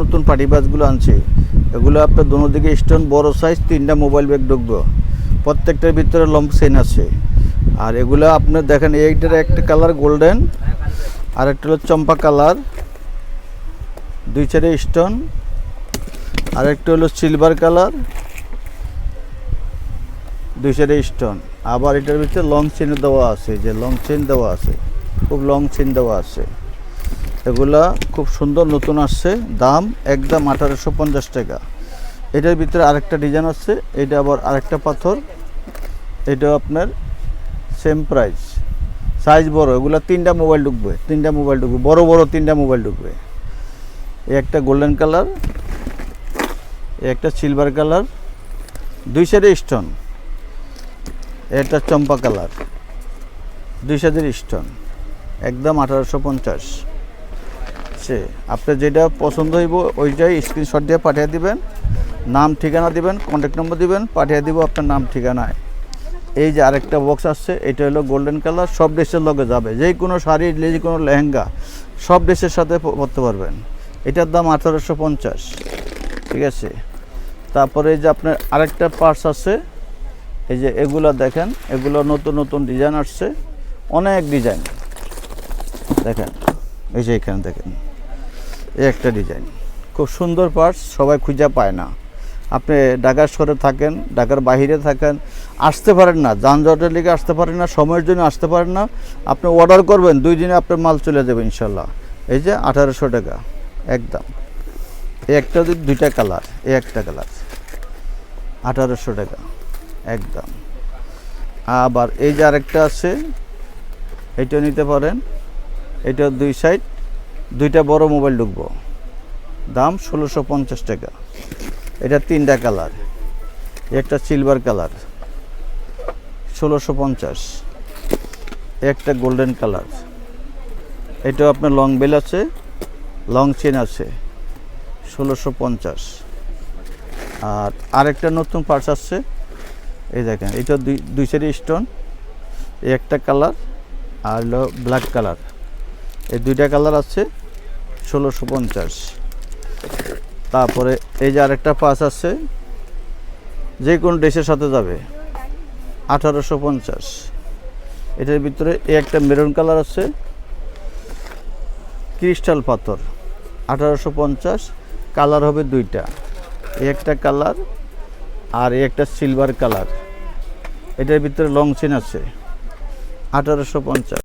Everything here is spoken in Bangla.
নতুন পার্টি বাসগুলো আনছি। এগুলো আপনার দোনো দিকে স্টোন বড় সাইজ তিনটা মোবাইল ব্যাগ ঢুকবো। প্রত্যেকটার ভিতরে লম্ব সেন আছে। আর এগুলো আপনার দেখেন, এইটার একটা কালার গোল্ডেন আর একটা হলো চম্পা কালার দুই চারে স্টোন আর একটা হলো সিলভার কালার দুই সাইডে স্টোন আবার এটার ভিতরে লং চেন দেওয়া আছে, যে লং চেন দেওয়া আছে। খুব লং চেন দেওয়া আছে। এগুলা খুব সুন্দর নতুন আসছে। দাম একদম আঠারোশো পঞ্চাশ টাকা। এটার ভিতরে আরেকটা ডিজাইন আছে, এটা আবার আরেকটা পাথর। এটা আপনার সেম প্রাইস সাইজ বড়, এগুলো তিনটা মোবাইল ঢুকবে, তিনটা মোবাইল ঢুকবে, বড় বড় তিনটা মোবাইল ঢুকবে। একটা গোল্ডেন কালার একটা সিলভার কালার দুই সাইডে স্টোন এটা চম্পা কালার দুই সাইডের স্টোন একদম আঠারোশো পঞ্চাশ। সে আপনার যেটা পছন্দ হইব, ওইটাই স্ক্রিনশট দিয়ে পাঠিয়ে দিবেন। নাম, ঠিকানা দিবেন কন্ট্যাক্ট নম্বর দিবেন, পাঠিয়ে দিব আপনার নাম, ঠিকানায়। এই যে আরেকটা বক্স আসছে, এটা হলো গোল্ডেন কালার সব ড্রেসের লগে যাবে। যে কোনো শাড়ি, যে কোনো লেহেঙ্গা, সব ড্রেসের সাথে পরতে পারবেন। এটার দাম আঠারোশো পঞ্চাশ। ঠিক আছে? তারপরে এই যে আপনার আরেকটা পার্স আছে। এই যে এগুলো দেখেন, এগুলো নতুন নতুন ডিজাইন আসছে। অনেক ডিজাইন দেখেন, এই যে এখানে দেখেন। এই একটা ডিজাইন খুব সুন্দর পার্স সবাই খুঁজে পায় না। আপনি ঢাকার শহরে থাকেন, ঢাকার বাইরে থাকেন, আসতে পারেন না, যানজটের লিগে আসতে পারেন না, সময়ের জন্য আসতে পারেন না। আপনি অর্ডার করবেন, দুই দিনে আপনার মাল চলে যাবে ইনশাল্লাহ। এই যে আঠারোশো টাকা, একদম। এই একটা দুইটা কালার এই একটা কালার আঠারোশো টাকা, একদম। আবার এই যে আরেকটা আছে, এটা নিতে পারেন। এটা দুই সাইড দুইটা বড় মোবাইল ঢুকবো। দাম ষোলোশো পঞ্চাশ টাকা। এটা তিনটা কালার। একটা সিলভার কালার। ষোলোশো পঞ্চাশ। একটা গোল্ডেন কালার। এটা আপনার লং বেল আছে লং চেন আছে। ষোলোশো পঞ্চাশ। আর আরেকটা নতুন পার্স আসছে। এই দেখেন, এটা দুই দুই সাইডে স্টোন একটা কালার আর ব্ল্যাক কালার। এই দুইটা কালার আছে। ষোলোশো পঞ্চাশ। তারপরে এই যে আরেকটা পাস আছে, যে কোন ড্রেসের সাথে যাবে? আঠারোশো পঞ্চাশ। এটার ভিতরে এই একটা মেরুন কালার আছে, ক্রিস্টাল পাথর, আঠারোশো পঞ্চাশ। কালার হবে দুইটা, এই একটা কালার আর এই একটা সিলভার কালার। এটার ভিতরে লং চেন আছে, আঠারোশো পঞ্চাশ।